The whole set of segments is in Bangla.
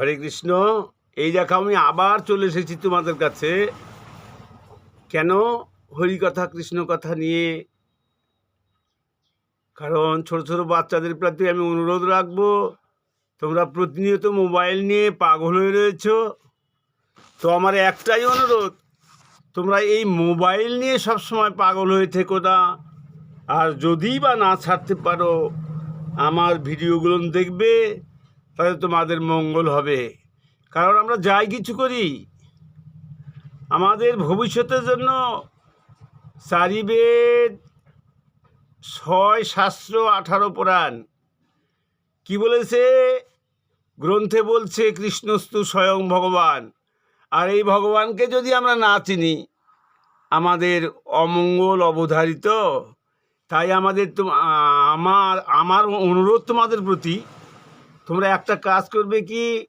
হরে কৃষ্ণ, এই দেখো আমি আবার চলে এসেছি তোমাদের কাছে। কেন হরিকথা কৃষ্ণ কথা নিয়ে? কারণ ছোট ছোট বাচ্চাদের প্রতি আমি অনুরোধ রাখব, তোমরা প্রতিনিয়ত মোবাইল নিয়ে পাগল হয়ে রয়েছো। তো আমার একটাই অনুরোধ, তোমরা এই মোবাইল নিয়ে সব সময় পাগল হয়ে থেকো না। আর যদি বা না ছাড়তে পারো, আমার ভিডিওগুলো দেখবে তাহলে তোমাদের মঙ্গল হবে। কারণ আমরা যাই কিছু করি। আমাদের ভবিষ্যতের জন্য চারি বেদ ছয় শাস্ত্র আঠারো পুরাণ। কি বলেছে? গ্রন্থে বলছে, কৃষ্ণস্তু স্বয়ং ভগবান। আর এই ভগবানকে যদি আমরা না চিনি, আমাদের অমঙ্গল অবধারিত। তাই আমাদের আমার আমার অনুরোধ তোমাদের প্রতি তোমরা একটা কাজ করবে কি?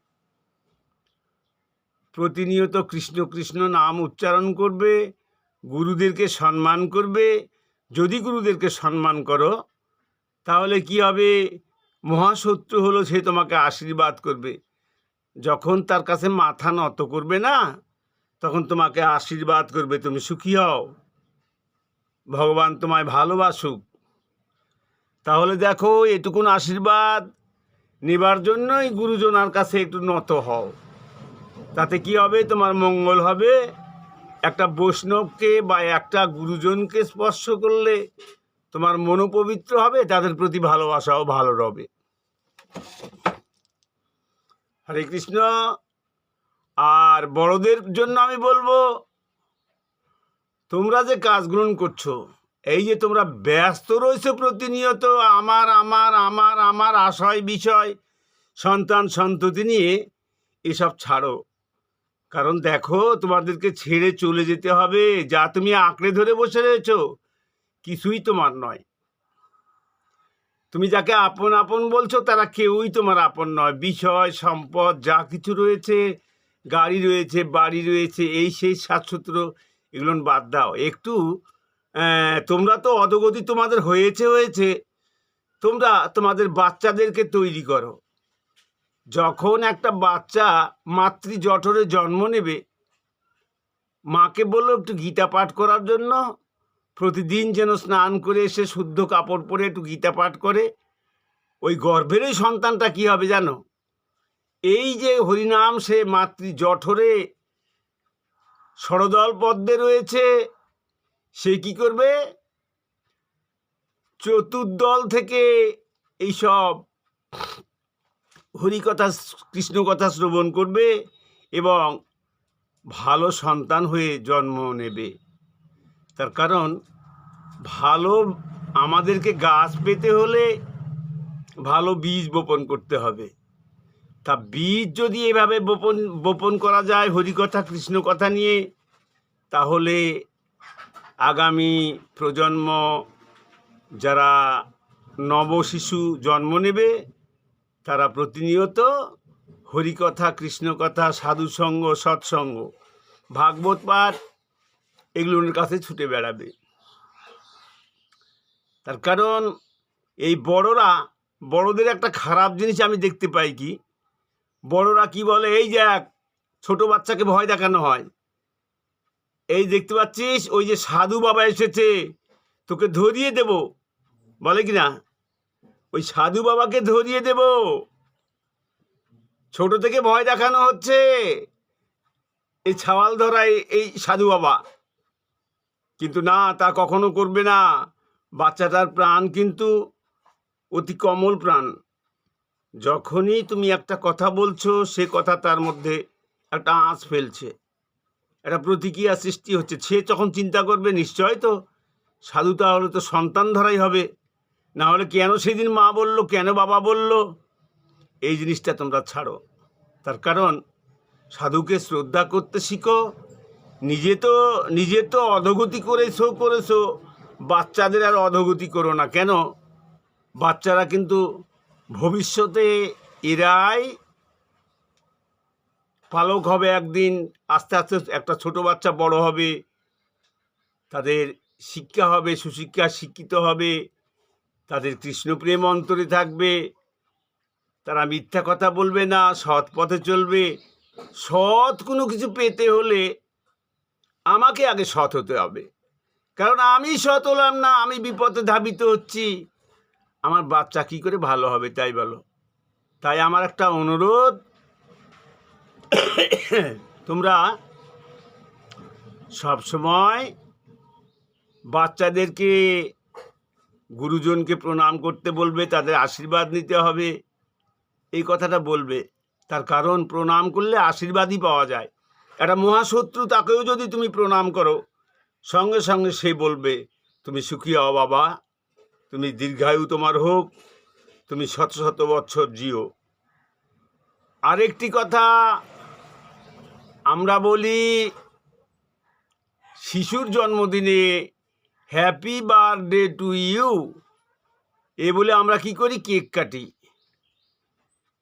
প্রতিনিয়ত কৃষ্ণ কৃষ্ণ নাম উচ্চারণ করবে, গুরুদেরকে সম্মান করবে। যদি গুরুদেরকে সম্মান করো, তাহলে কি হবে? মহাশত্রু হলো সে তোমাকে আশীর্বাদ করবে। যখন তার কাছে মাথা নত করবে না, তখন তোমাকে আশীর্বাদ করবে, তুমি সুখী হও। ভগবান তোমায় ভালোবাসুক। তাহলে দেখো, এটুকুন আশীর্বাদ নেবার জন্যই গুরুজনার কাছে একটু নত হও। তাতে কি হবে? তোমার মঙ্গল হবে। একটা বৈষ্ণবকে বা একটা গুরুজনকে স্পর্শ করলে তোমার মনোপবিত্র হবে, তাদের প্রতি ভালোবাসাও ভালো রবে। হরে কৃষ্ণ। আর বড়দের জন্য আমি বলব, তোমরা যে কাজ গ্রহণ করছ এই যে তোমরা ব্যস্ত রয়েছো প্রতিনিয়ত, আমার আমার আমার আমার আশয়, বিষয়, সন্তান, সন্ততি নিয়ে এসব ছাড়ো। কারণ দেখো, তোমাদেরকে ছেড়ে চলে যেতে হবে, যা তুমি আঁকড়ে ধরে বসে রয়েছো, কিছুই তোমার নয়। তুমি যাকে আপন আপন বলছো, তারা কেউই তোমার আপন নয়। বিষয়, সম্পদ, যা কিছু রয়েছে, গাড়ি রয়েছে, বাড়ি রয়েছে, এই সেই সাতসূত্র এগুলো বাদ দাও। একটু তোমরা তো অধগতি তোমাদের হয়েছে হয়েছে। তোমরা তোমাদের বাচ্চাদেরকে তৈরি করো। যখন একটা বাচ্চা মাতৃ জঠরে জন্ম নেবে, মাকে বলল একটু গীতা পাঠ করার জন্য। প্রতিদিন যেন স্নান করে এসে শুদ্ধ কাপড় পরে একটু গীতা পাঠ করে। ওই গর্ভেরই সন্তানটা কি হবে জানো? এই যে হরিনাম সে মাতৃ জঠরে সরদল পদ্মে রয়েছে সে কি করবে? চতুর্দল থেকে এইসব হরিকথা কৃষ্ণকথা শ্রবণ করবে এবং ভালো সন্তান হয়ে জন্ম নেবে। তার কারণ, ভালো আমাদেরকে গাছ পেতে হলে ভালো বীজ বপন করতে হবে। তা বীজ যদি এভাবে বপন বপন করা যায় হরিকথা কৃষ্ণ কথা নিয়ে, তাহলে আগামী প্রজন্ম যারা নবশিশু জন্ম নেবে, তারা প্রতিনিয়ত হরিকথা, কৃষ্ণকথা, সাধুসঙ্গ, সৎসঙ্গ, ভাগবত পাঠ এগুলোর কাছে ছুটে বেড়াবে। তার কারণ এই বড়রা, বড়দের একটা খারাপ জিনিস আমি দেখতে পাই কি, বড়রা কি বলে, এই দেখ, ছোট বাচ্চাকে ভয় দেখানো হয়। এই দেখতে পাচ্ছিস? ওই যে সাধু বাবা এসেছে। তোকে ধরিয়ে দেব। বলে কি না? ওই সাধু বাবাকে ধরিয়ে দেব। ছোট থেকে ভয় দেখানো হচ্ছে। এই ছাওয়াল ধরা এই- এই সাধু বাবা। কিন্তু না, তা কখনো করবে না। বাচ্চাটার প্রাণ কিন্তু অতি কমল প্রাণ। যখনই তুমি একটা কথা বলছো, সে কথা তার মধ্যে একটা আঁচ ফেলছে। একটা প্রতিক্রিয়া সৃষ্টি হচ্ছে। সে যখন চিন্তা করবে, নিশ্চয় তো সাধু তাহলে তো সন্তান ধরাই হবে। না হলে কেন সেদিন মা বলল, কেন বাবা বলল? এই জিনিসটা তোমরা ছাড়ো। তার কারণ, সাধুকে শ্রদ্ধা করতে শিখো। নিজে তো নিজে তো অধগতি করেছ করেছ। বাচ্চাদের আর অধগতি করো না। কেন? বাচ্চারা কিন্তু ভবিষ্যতে এরাই পালক হবে একদিন, আস্তে আস্তে একটা ছোট বাচ্চা বড় হবে, তাদের শিক্ষা হবে, সুশিক্ষা, শিক্ষিত হবে, তাদের কৃষ্ণপ্রেম অন্তরে থাকবে, তারা মিথ্যা কথা বলবে না, সৎ পথে চলবে। সৎ কোনো কিছু পেতে হলে আমাকে আগে সৎ হতে হবে। কারণ আমি সৎ হলাম না, আমি বিপদে ধাবিত হচ্ছি। আমার বাচ্চা কি করে ভালো হবে, তাই বলো। তাই আমার একটা অনুরোধ তোমরা সব সময় বাচ্চাদেরকে, গুরুজনকে প্রণাম করতে বলবে, তাদের আশীর্বাদ নিতে হবে। এই কথাটা বলবে। তার কারণ, প্রণাম করলে আশীর্বাদই পাওয়া যায়। একটা মহাশত্রু, তাকেও যদি তুমি প্রণাম করো, সঙ্গে সঙ্গে সে বলবে, তুমি সুখী হও বাবা। তুমি দীর্ঘায়ু তোমার হোক। তুমি শত শত বছর জিও। আরেকটি কথা আমরা বলি শিশুর জন্মদিনে হ্যাপি বার্থডে টু ইউ। এ বলে আমরা কি করি? কেক কাটি।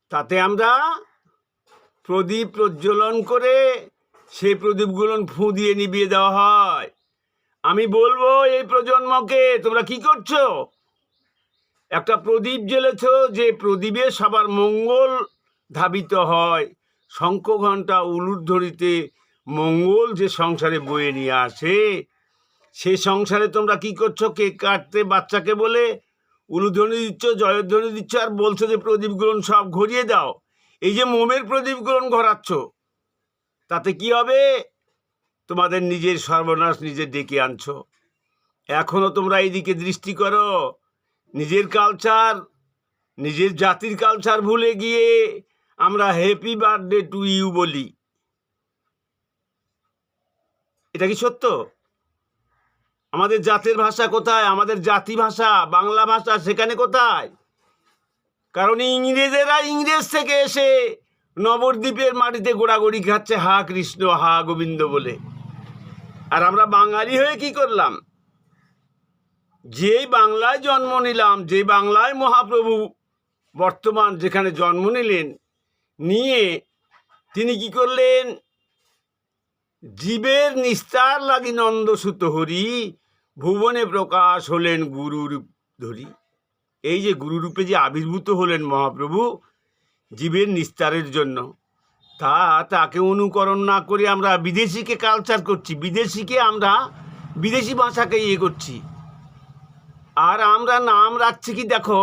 তাতে আমরা প্রদীপ প্রজ্বলন করে সেই প্রদীপগুলো ফু দিয়ে নিভিয়ে দেওয়া হয়। আমি বলব, এই প্রজন্মকে তোমরা কি করছ? একটা প্রদীপ জ্বেলেছ যে প্রদীপে সবার মঙ্গল ধাবিত হয়। শঙ্খ ঘণ্টা উলুধ্বনিতে মঙ্গল যে সংসারে বয়ে নিয়ে আসে, সে সংসারে তোমরা কি করছ? কেক কাটতে বাচ্চাকে বলে উলুধ্বনি দিচ্ছ জয়ধ্বনি দিচ্ছ, আর বলছো যে প্রদীপগুলো সব ঘুরিয়ে দাও। এই যে মোমের প্রদীপগুলো ঘোরাচ্ছ, তাতে কি হবে? তোমাদের নিজের সর্বনাশ নিজে ডেকে আনছো। এখনও তোমরা এইদিকে দৃষ্টি করো। নিজের কালচার নিজের জাতির কালচার ভুলে গিয়ে আমরা হ্যাপি বার্থডে টু ইউ বলি। এটা কি সত্য? আমাদের জাতের ভাষা কোথায়? আমাদের জাতি ভাষা, বাংলা ভাষা সেখানে কোথায়? কারণ ইংরেজেরা ইংরেজ থেকে এসে নবদ্বীপের মাটিতে গোড়াগড়ি খাচ্ছে, হা কৃষ্ণ, হা গোবিন্দ বলে। আর আমরা বাঙালি হয়ে কি করলাম? যেই বাংলায় জন্ম নিলাম যে বাংলায় মহাপ্রভু বর্তমান যেখানে জন্ম নিলেন নিয়ে তিনি কি করলেন? জীবের নিস্তার লাগি নন্দসুত হরি ভুবনে প্রকাশ হলেন গুরুরূপ ধরি। এই যে গুরুরূপে যে আবির্ভূত হলেন মহাপ্রভু জীবের নিস্তারের জন্য, তা তাকে অনুকরণ না করে আমরা বিদেশিকে কালচার করছি, বিদেশিকে আমরা বিদেশি ভাষাকে ইয়ে করছি। আর আমরা নাম রাখছি কি দেখো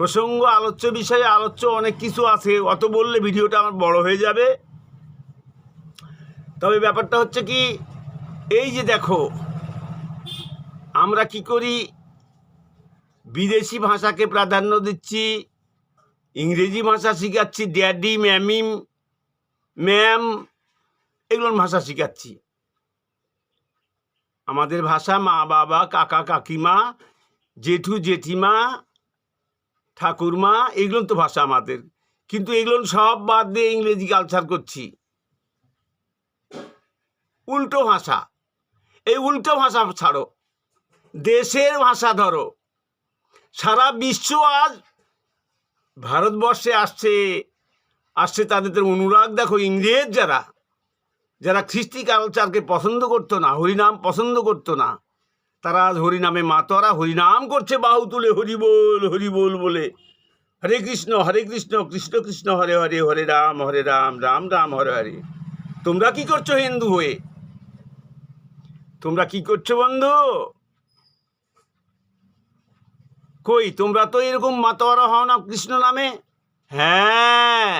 প্রসঙ্গ, আলোচ্য বিষয়ে, আলোচ্য অনেক কিছু আছে। অত বললে ভিডিওটা আমার বড় হয়ে যাবে। তবে ব্যাপারটা হচ্ছে কি, এই যে দেখো, আমরা কি করি? বিদেশি ভাষাকে প্রাধান্য দিচ্ছি, ইংরেজি ভাষা শিখাচ্ছি, ড্যাডি ম্যামিম ম্যাম, এগুলোর ভাষা শিখাচ্ছি। আমাদের ভাষা মা, বাবা, কাকা, কাকিমা, জেঠু, জেঠিমা ঠাকুরমা, এগুলো তো ভাষা আমাদের। কিন্তু এগুলো সব বাদ দিয়ে ইংরেজি কালচার করছি। উল্টো ভাষা। এই উল্টো ভাষা ছাড়ো। দেশের ভাষা ধরো। সারা বিশ্ব আজ ভারতবর্ষে আসছে। আসছে তাদের অনুরাগ, দেখো ইংরেজ যারা যারা খ্রিস্টি কালচারকে পছন্দ করতো না, হরিনাম পছন্দ করতো না তারা আজ হরিনামে মাতোয়ারা, হরিনাম করছে বাহু তুলে হরি বল হরি বল বলে। হরে কৃষ্ণ হরে কৃষ্ণ কৃষ্ণ কৃষ্ণ, হরে হরে হরে রাম হরে রাম রাম রাম, হরে হরে। তোমরা কি করছ হিন্দু হয়ে? তোমরা কি করছ বন্ধু? কই, তোমরা তো এরকম মাতোয়ারা হও না কৃষ্ণ নামে? হ্যাঁ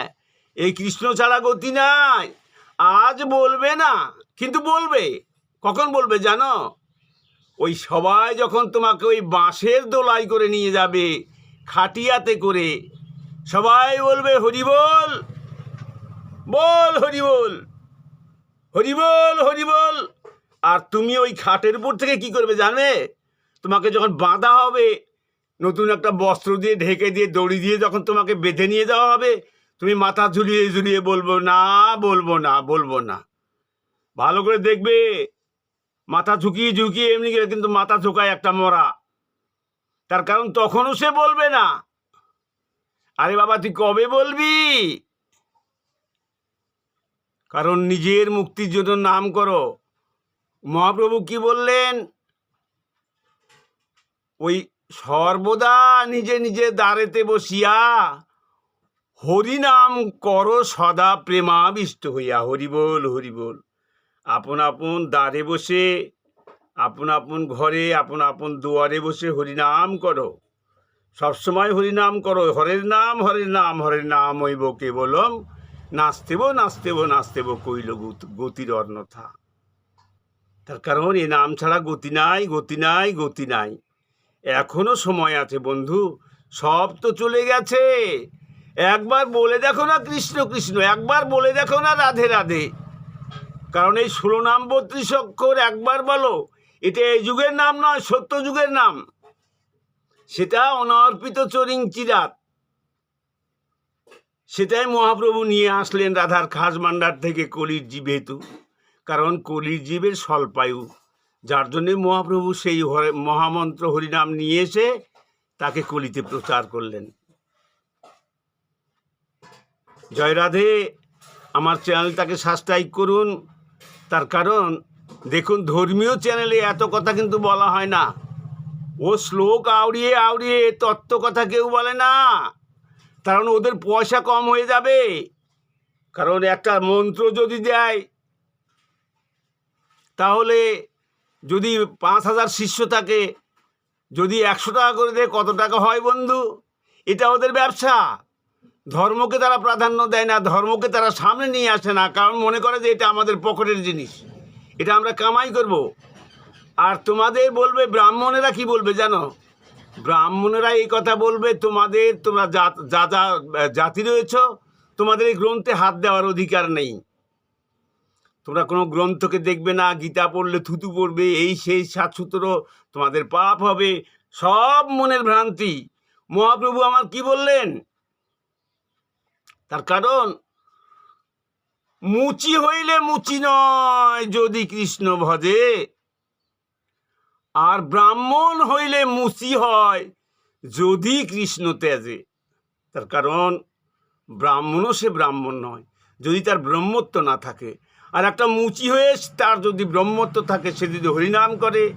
এই কৃষ্ণ ছাড়া গতি নাই। আজ বলবে না, কিন্তু বলবে। কখন বলবে জানো? ওই সবাই যখন তোমাকে ওই বাঁশের দোলাই করে নিয়ে যাবে, খাটিয়াতে করে, সবাই বলবে, হরি বল বল, হরি বল হরি বল হরি বল। আর তুমি ওই খাটের উপর থেকে কি করবে জানে তোমাকে যখন বাঁধা হবে, নতুন একটা বস্ত্র দিয়ে, ঢেকে দিয়ে, দড়ি দিয়ে যখন তোমাকে বেঁধে নিয়ে যাওয়া হবে, তুমি মাথা ঝুলিয়ে ঝুলিয়ে বলব, না বলব না বলব না। ভালো করে দেখবে মাথা ঝুঁকিয়ে ঝুঁকিয়ে এমনি গেলে কিন্তু মাথা ঝুঁকায় একটা মরা। তার কারণ তখনও সে বলবে না। আরে বাবা, তুই কবে বলবি? কারণ নিজের মুক্তির জন্য নাম করো। মহাপ্রভু কি বললেন? ওই সর্বদা নিজে নিজে দাঁড়েতে বসিয়া হরিনাম কর সদা প্রেমাবিষ্ট হইয়া। হরিবোল হরিবোল। আপন আপন দ্বারে বসে, আপন আপন ঘরে, আপন আপন দুয়ারে বসে হরিনাম করো। সবসময় হরিনাম করো, হরের নাম হরের নাম হরের নাম হইব কেবলম নাচতেব নাচতেব নাচতেব কইল গত- গতির অন্যথা। তার কারণ এ নাম ছাড়া গতি নাই গতি নাই গতি নাই। এখনও সময় আছে বন্ধু, সব তো চলে গেছে। একবার বলে দেখো না কৃষ্ণ কৃষ্ণ, একবার বলে দেখো না রাধে রাধে। কারণ এই ষোলো নাম বত্রিশ অক্ষর একবার বলো, এটা এই যুগের নাম নয়, সত্য যুগের নাম। সেটা অনর্পিত চরিং চিরাত। সেটাই মহাপ্রভু নিয়ে আসলেন রাধার খাস ভাণ্ডার থেকে কলির জীব হেতু। কারণ কলির জীবের স্বল্পায়ু, যার জন্যে মহাপ্রভু সেই হরে- মহামন্ত্র হরিনাম নিয়ে এসে তাকে কলিতে প্রচার করলেন। জয় রাধে, আমার চ্যানেলটাকে সাবস্ক্রাইব করুন। তার কারণ, দেখুন, ধর্মীয় চ্যানেলে এত কথা কিন্তু বলা হয় না। ও শ্লোক আউড়িয়ে আউড়িয়ে তত্ত্ব কথা কেউ বলে না। কারণ, ওদের পয়সা কম হয়ে যাবে। কারণ, একটা মন্ত্র যদি দেয়, তাহলে যদি পাঁচ হাজার শিষ্য থাকে, যদি একশো টাকা করে দেয়, কত টাকা হয় বন্ধু? এটা ওদের ব্যবসা। ধর্মকে তারা প্রাধান্য দেয় না, ধর্মকে তারা সামনে নিয়ে আসে না, কারণ মনে করে যে এটা আমাদের পকেটের জিনিস। এটা আমরা কামাই করব। আর তোমাদের বলবে, ব্রাহ্মণেরা কি বলবে জানো? ব্রাহ্মণেরা এই কথা বলবে, তোমাদের, তোমরা যা যা জাতি রয়েছ, তোমাদের এই গ্রন্থে হাত দেওয়ার অধিকার নেই। তোমরা কোনো গ্রন্থকে দেখবে না, গীতা পড়লে থুতু পড়বে, এই সেই সাতসূত্র তোমাদের পাপ হবে, সব মনের ভ্রান্তি। মহাপ্রভু আমার কি বললেন? তার কারণ, মুচি হইলে মুচি নয় যদি কৃষ্ণ ভজে। আর ব্রাহ্মণ হইলে মুচি হয় যদি কৃষ্ণ ত্যাজে তার কারণ, ব্রাহ্মণও সে ব্রাহ্মণ নয়, যদি তার ব্রহ্মত্ব না থাকে। আর একটা মুচি হয়ে তার যদি ব্রহ্মত্ব থাকে, সে যদি হরিনাম করে,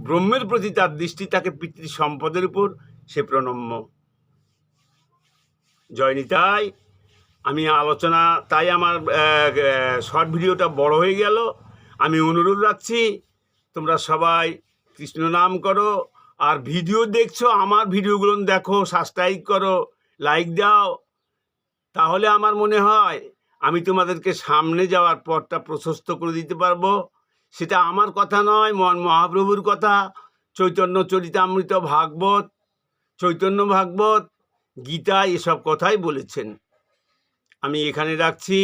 ব্রহ্মের প্রতি তার দৃষ্টি থাকে পিতৃ সম্পদের উপর, সে প্রণম্য। জয়নিতাই আমি আলোচনা, তাই আমার শর্ট ভিডিওটা বড় হয়ে গেল। আমি অনুরোধ রাখছি, তোমরা সবাই কৃষ্ণ নাম করো, আর ভিডিও দেখছ, আমার ভিডিওগুলো দেখো সাবস্ক্রাইব করো লাইক দাও। তাহলে আমার মনে হয়, আমি তোমাদেরকে সামনে যাওয়ার পথটা প্রশস্ত করে দিতে পারব। সেটা আমার কথা নয় মন মহাপ্রভুর কথা। চৈতন্য চরিতামৃত ভাগবত, চৈতন্য ভাগবত, গীতা এসব কথাই বলেছেন। আমি এখানে রাখছি।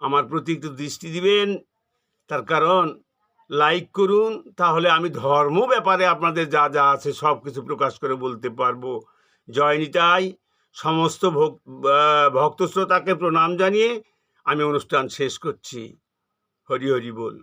আমার প্রতি একটু দৃষ্টি দিবেন। তার কারণ লাইক করুন, তাহলে আমি ধর্ম ব্যাপারে আপনাদের যা যা আছে সব কিছু প্রকাশ করে বলতে পারব। জয় নিতাই সমস্ত ভক্ত শ্রোতাকে প্রণাম জানিয়ে আমি অনুষ্ঠান শেষ করছি। হরি হরি বল।